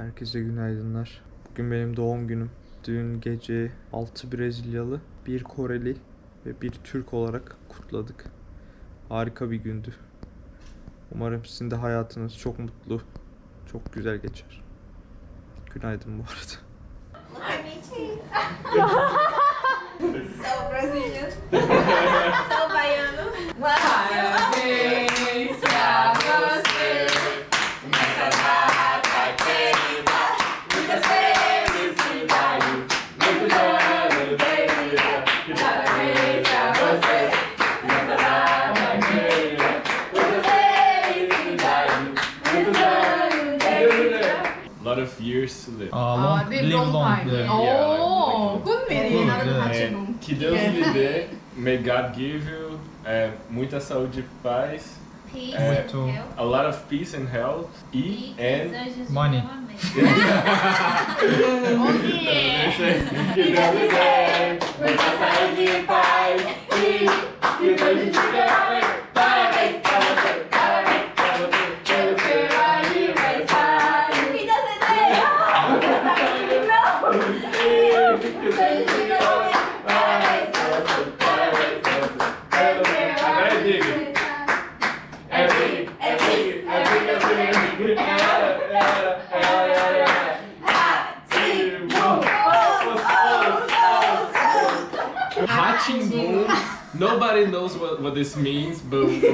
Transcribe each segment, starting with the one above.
Herkese günaydınlar. Bugün benim doğum günüm. Dün gece 6 Brezilyalı, bir Koreli ve bir Türk olarak kutladık. Harika bir gündü. Umarım sizin de hayatınız çok mutlu, çok güzel geçer. Günaydın bu arada. So Brazilian. so baiano. Long time. Yeah. Oh, good É, que Deus lhe dê, may God give you é, muita saúde e paz, Peace É, and health. a lot of peace and health. E and Money. que Deus lhe dê. Muita saúde e paz. E que Deus lhe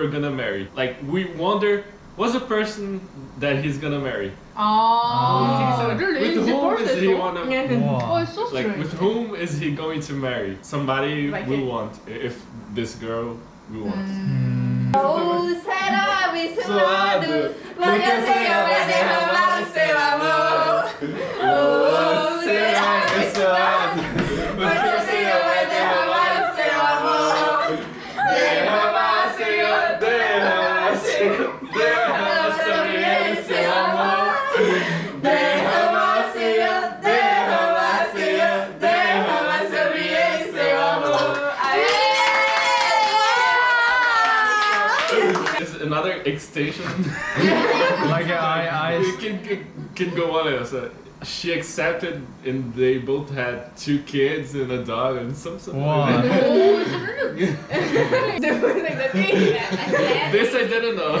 whom you are gonna marry? Like we wonder, what's the person that he's gonna marry? Ah. So really, With whom is he wanna? Oh, it's so Like with whom is he going to marry? Somebody Like we it- want. If this girl we want. Ou será abençoado, porque o Senhor vai derramar o seu amor. Ou será abençoado, porque another extension. like I, I it can, can go on. It so she accepted, and they both had two kids and a dog and some stuff. Wow. this I didn't know.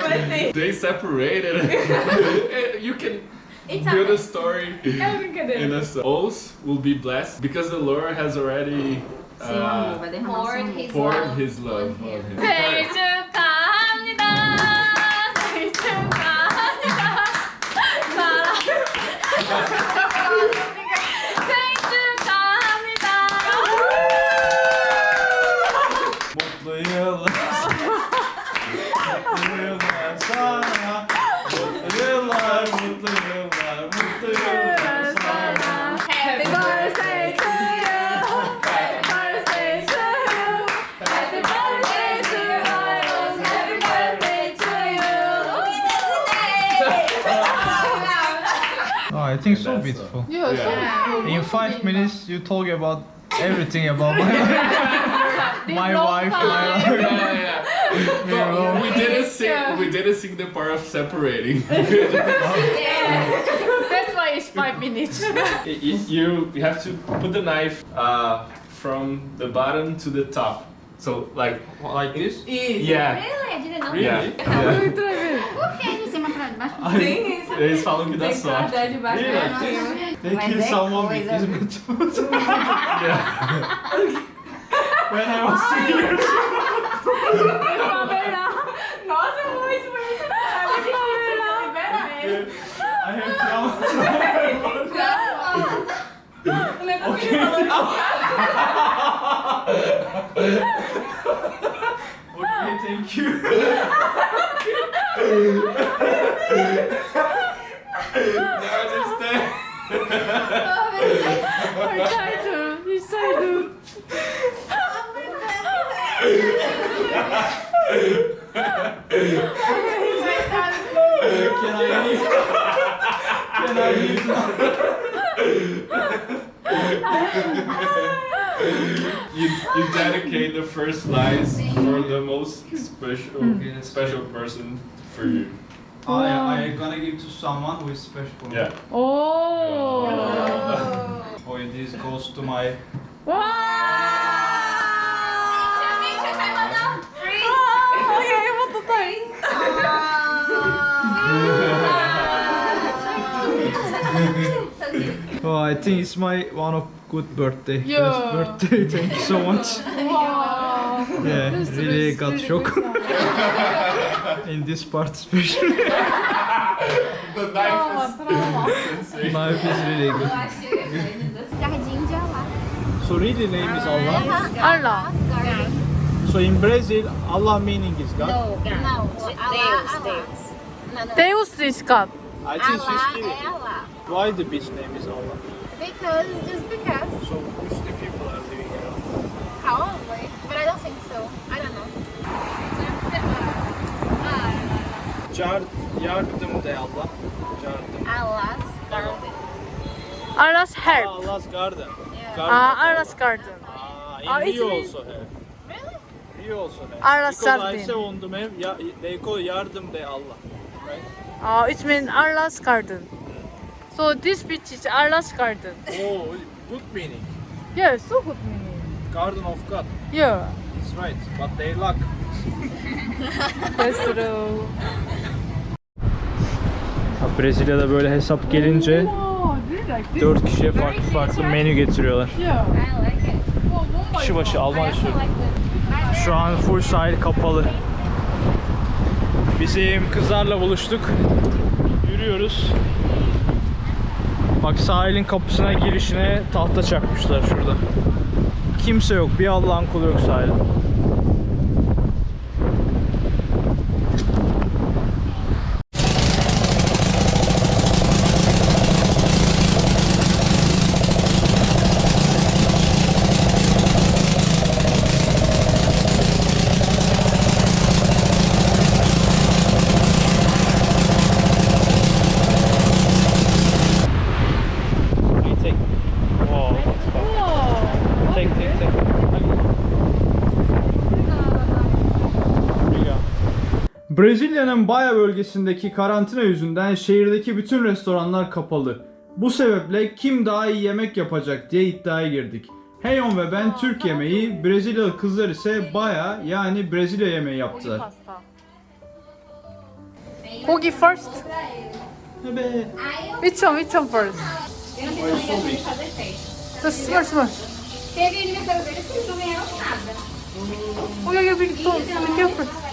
But they, separated. you can it's build a story in a song. Will be blessed because the Lord has already uh, poured, his, poured love. his love on him. On him. Beautiful. Yeah, so Yeah. In five minutes, you talk about everything about my my wife, my Yeah, life. yeah. But we didn't sing. We didn't sing the part of separating. That's why it's five minutes. you, you you have to put the knife uh, from the bottom to the top. So like Like this? yeah. Really? I didn't know. Yeah. yeah. Por que de cima pra baixo? Eles falam que dá sorte. Yeah. Thank you so much. yeah. when I was two years old. I have trauma. okay. okay, thank you. Can I leave? Can I leave You, you dedicate the first lines for the most special hmm. special person for you. I, I gonna give to someone who is special for me. Yeah. Oh. Oh, this goes to my 와. Oh, okay, what the time? oh, I think it's my one of good birthday. Yeah. Best birthday. Thank you so much. Wow. Yeah, really, really got really shock. In this part especially. the knife is, the knife is really good. so really name is Allah. Allah. So in Brazil, Allah meaning is God. No, God. No, Allah, Allah. Deus is God. I think Allah, she's kidding. Allah. Why the beach name is Allah? Because, just because. So Muslim people are living here. Probably, but I don't think so. I don't know. Card, yardım de Allah. Yardım. Allah's garden. Allah's help. Ah, Allah's garden. Yeah. garden Ah, Allah's garden. Ah, in Rio isn't also have. Really? Rio also have. Allah's Because I garden. say on the map, ya, they call yardım de Allah. Right? 아, it means Allah's garden. So this beach is Allah's garden. Oh, good meaning. Yeah, so good meaning. Garden of God. Yeah, It's right. But they lack. that's true. Brezilya'da böyle hesap gelince this? 4 kişiye farklı farklı menü getiriyorlar. Yeah. I like it. Wow, oh my Kişi başı. Alman usulü. Şu an full sahil kapalı. Bizim kızlarla buluştuk. Yürüyoruz. Bak sahilin kapısına girişine tahta çakmışlar şurada. Kimse yok. Bir Allah'ın kulu yok sahilde. Bir tek. Wow. Wow. Tek tek tek. Brezilya'nın Bahia bölgesindeki karantina yüzünden şehirdeki bütün restoranlar kapalı. Bu sebeple kim daha iyi yemek yapacak diye iddiaya girdik. Heyon ve ben Türk yemeği, Brezilyalı kızlar ise Bahia yani Brezilya yemeği yaptılar. Who give first? Which one, which one first? Just small, small. Teve aniversário dele, vocês não first.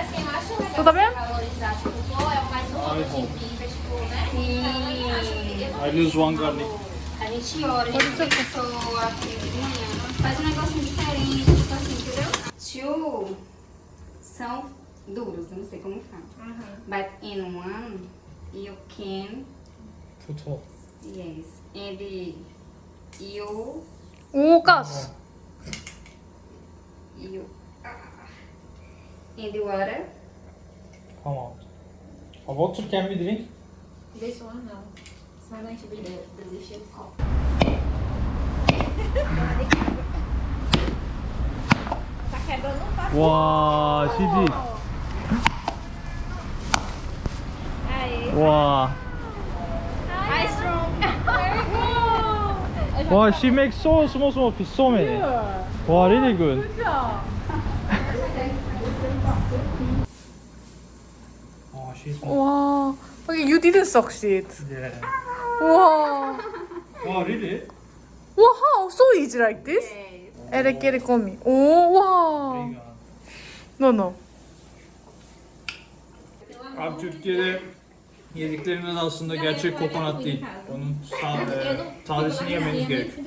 Assim, eu acho legal Tudo bem? valorizar, tipo, pô, é mais um ano de vida, tipo, né? Sim. Então, Aí eles vão ganhar. A gente ora, a gente pessoa, né? faz um negócio diferente, tipo assim, entendeu? Tio, são duros, eu não sei como falar Uhum. But in one, you can... To talk. Yes. And you... Lucas! Ah. You... in the water. Come out. A water can be drink. This one no. It's not going to be the delicious. tá quebrando um passo. Uau, Cid. Aí. Uau. Wow, she makes so small, small so many. Yeah. Wow, really good. Good job. 아, she's Wow. Okay, you didn't succeed. Yeah. Wow. 와, really? Wow, how? So easy like this? Ele quiere comer. Oh, wow. No, no. Abi Türkiye'de yediklerimiz aslında gerçek kokonat değil. Onun sa- e, tazesini yemeniz gerekiyor.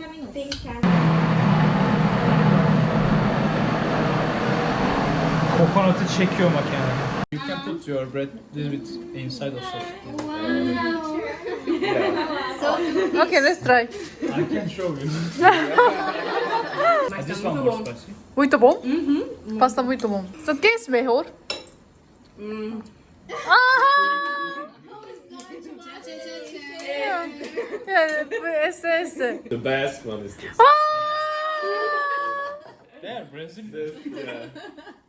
Kokonatı çekiyor makine. You can put your bread a little bit inside of sauce. Okay, let's try. I can show you. this one more spicy. Muito bom? Pasta muito bom. So, quem é melhor? Ah! É, esse, esse. The best one is this. Ah! There, Brazil. yeah.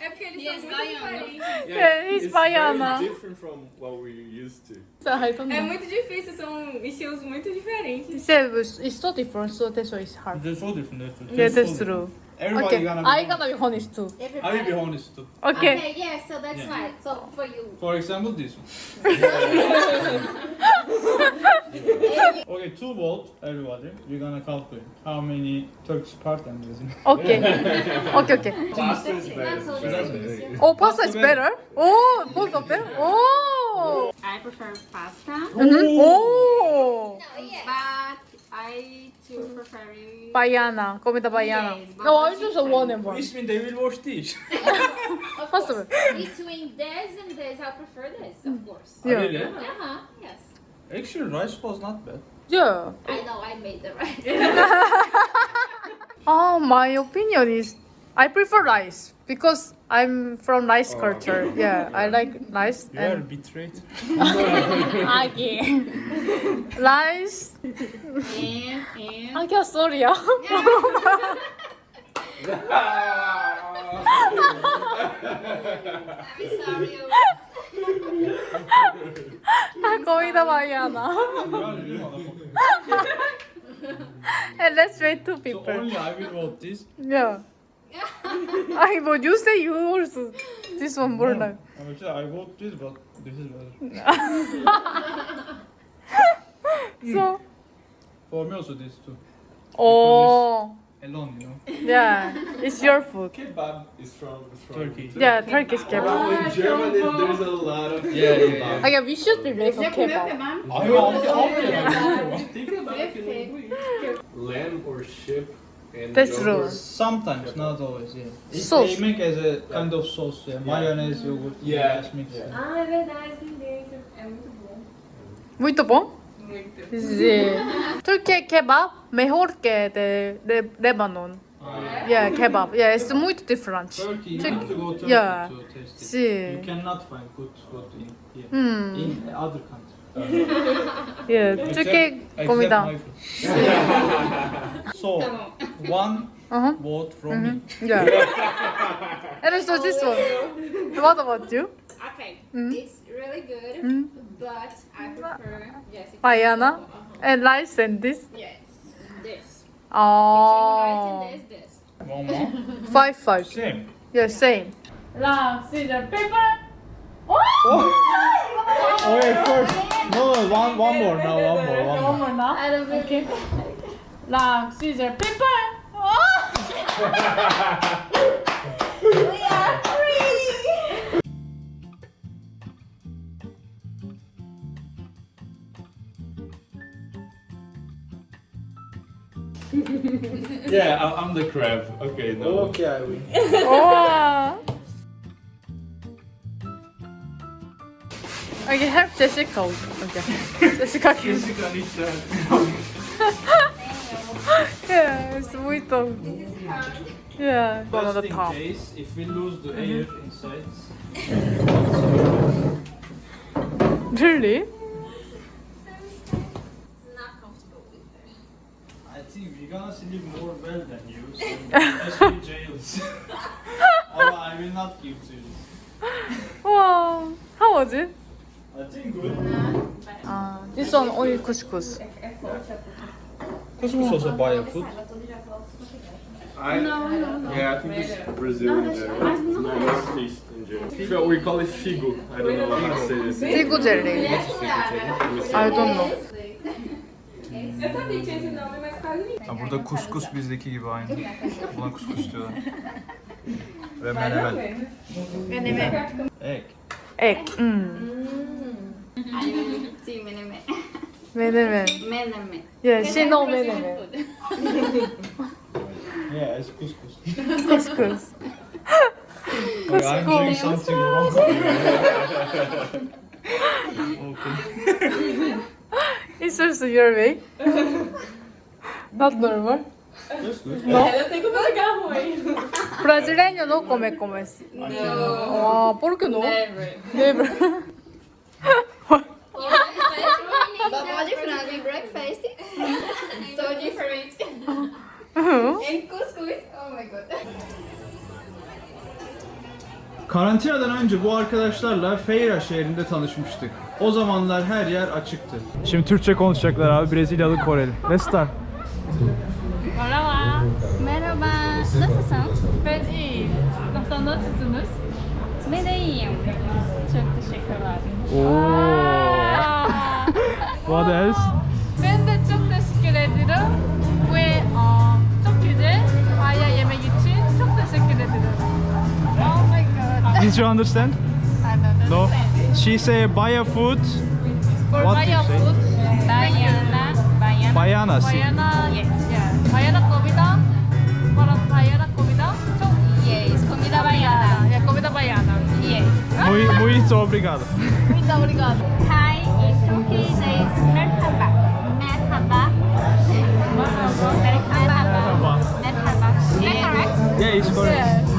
É porque eles são muito baiano. diferentes. Yeah, he's it's baiana. very different from what we used to. I don't É know. muito difícil, são estilos muito diferentes. It's, it's so different, so that's why it's hard. They're so different. They're Yeah, that's true. Everybody Okay, gonna be I honest. gotta be honest too. I will be honest too. Okay. Okay, yeah, so that's Yeah. fine. So for you. For example, this one. okay, two volt, everybody. We're gonna calculate how many Turkish part and Brazil. Okay. Okay, okay. Pasta is better. That's all better this than is. Oh, pasta is better? Oh, both of them? Oh! I prefer pasta, Mhm. Oh! but I too prefer Baiana, comida baiana. Yes, but No, I what's just different? one and one. This means they will wash dish. Of course, between this and this, I prefer this, of course. Yeah. Really? Uh-huh, yes. Actually, rice was not bad. Yeah. I know I made the right. Oh, my opinion is I prefer rice because I'm from rice Oh, culture. Yeah, I like rice You are and betrayed. 아기 rice. and, and. 아기야 소리야. I'm sorry. 아 거의 다 바이아나. You are really motherfucker. And let's wait two So people. only I will vote this. Yeah. I but you say you also this one more like. No, Actually, I vote this, but this is better. So. For me also this too. Oh. Alone, you know. Yeah, it's your food. Kebab is from, from Turkey. Yeah, Turkish oh, kebab. Oh, in Germany there's a lot of Yeah, yeah, yeah. Okay, we should be make a kebab. I want to Think about it. Lamb or sheep and That's yogurt. Sometimes, not always, yeah. Sauce. They make as a kind of sauce, yeah. Mayonnaise, yogurt, Yeah. just mix. Yeah. Ah, é verdade, tem dentro. É muito bom. Muito bom? Muito. 네. Turkey kebab mejor que de, de Lebanon. Uh, Yeah, kebab. Yeah, it's muito different. Turkey, you Turkey- have to go Turkey yeah. to taste it. Sí. You cannot find good food in here. Hmm. In other countries. Yeah, Turkey Except comida. my food. so, one Uh-huh. vote from me. Yeah. And also this one. What about you? Okay, Mm. it's really good, Mm. but I prefer Jessica. Baiana and rice and this. Yes, this. Oh. Between rice and this, this. One more. Five five. Same. Yeah, same. Rock, scissors, Oh! Oh, paper. Okay, oh, first. No, no, one, one more now, one more, one One more. more now. Okay. Rock, scissors, paper. Oh! We are free! Yeah, I- I'm the crab. Okay, no. Okay, I win. 우 와. Okay, help Jessica. Okay. Jessica can. Jessica that. Yeah, it's muito. Yeah, one of Just the in top. case, if we lose the mm-hmm. air inside. Really? Not comfortable with her. I think we're gonna sleep more well than you, so let's be jails. or oh, I will not give to you. Wow. How was it? Uh, this one only couscous. Couscous also buy a food. I, Yeah, I think it's Brazil in general. It's not Northeast in general. Well, we call it figo. I don't know how to say this. Figo jelly. I don't know. Ha, burada kuskus bizdeki gibi aynı. Buna kuskus diyorlar. Ve menemen. Egg. Egg. Mm. I'm team menemen. Menemen. Menemen. Yeah, she know menemen. Yeah, it's couscous. Couscous. I'm doing something wrong. It's just your way. Not normal. Ela tem como lugar ruim. Brasileño no come como así. Não. Ah, ¿por qué no? Never. Never. Babá de frango em breakfast. so different. Hı. And couscous. Oh my god. Karantinadan önce bu arkadaşlarla Feira şehrinde tanışmıştık. O zamanlar her yer açıktı. Şimdi Türkçe konuşacaklar abi Brezilyalı Koreli. Let's start. Merhaba. Merhaba. Nasılsın? Ben iyi. Nasıl nasılsınız? Ben de iyiyim. Çok teşekkürler. Aa. What else? Did you understand? I don't No. understand. She say buy a food. For What do you Maya say? food, Bayana. Bayana. Bayana. si- Bayana, yes. Yeah. Bayana comida. Para Bayana comida. Çok Yes. Comida baiana. Yeah, comida Bayana. Yes. Muy, muito obrigado. Muito obrigado. Hi, in Turkish is merhaba. Merhaba. Merhaba. Merhaba. Is that correct? Yeah, it's correct. Yeah.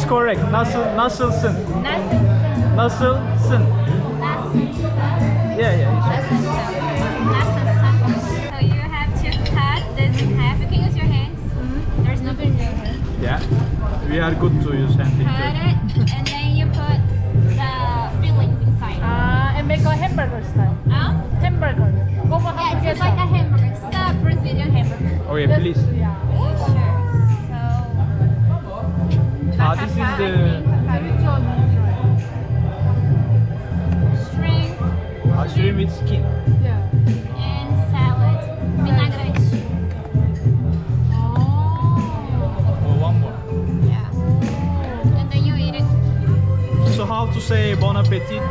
Nasılsın? She's correct. Nasıl, nasılsın? Nasılsın? Nasılsın? Nasılsın? Yeah, yeah. Nasılsın? Nasılsın? So you have to cut this in half. You can use your hands. There's no video. Yeah. We are good to use hand Cut it, and then you put the fillings inside. Ah, and make a hamburger style. Huh? Hamburger. Como Yeah, it's just like a hamburger. It's a Brazilian hamburger. Okay, please. Yeah. This is the. Shrimp mushroom with skin. Yeah. and salad. Vinagrete. Oh, one more. Yeah. And then you eat it. So how to say bon appetit?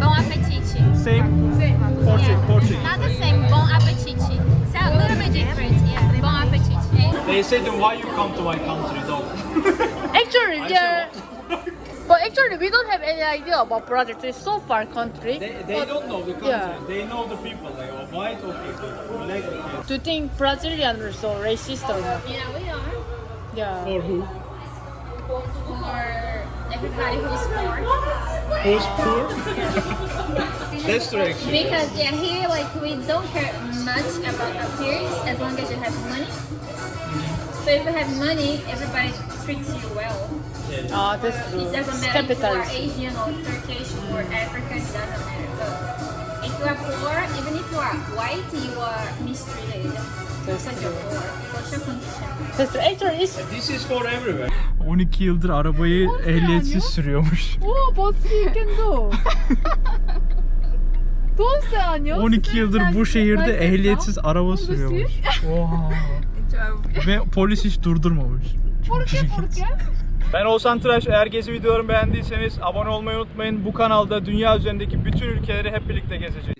Bon appetit. Same? Same. Portuguese. Yeah. Portuguese. Not the same. Bon appetit. So a little bit different. Yeah. Bon appetit. They said why you come to my country though. Actually, yeah. But actually, we don't have any idea about project. It's so far country. They, they But don't know the country. Yeah. They know the people. Like oh, white or people. Black people. Do you think Brazilians are so racist or not? yeah, we are. Yeah. For who? For everybody who's poor. Who's poor? That's true actually. Because yeah, here like we don't care much about appearance as long as you have money. So if you have money, everybody treats you well. Yeah. Ah, that's true. It doesn't matter if you are Asian or Turkish or African, it doesn't matter. But if you are poor, even if you are white, you are mistreated. This is for everywhere. 12 yıldır arabayı ehliyetsiz sürüyormuş. Oh, what you can do. 12 yıldır bu şehirde ehliyetsiz araba sürüyormuş. Oha. Ve polis hiç durdurmamış. Ben Oğuzhan Tıraş. Eğer gezi videolarımı beğendiyseniz abone olmayı unutmayın. Bu kanalda dünya üzerindeki bütün ülkeleri hep birlikte gezeceğiz.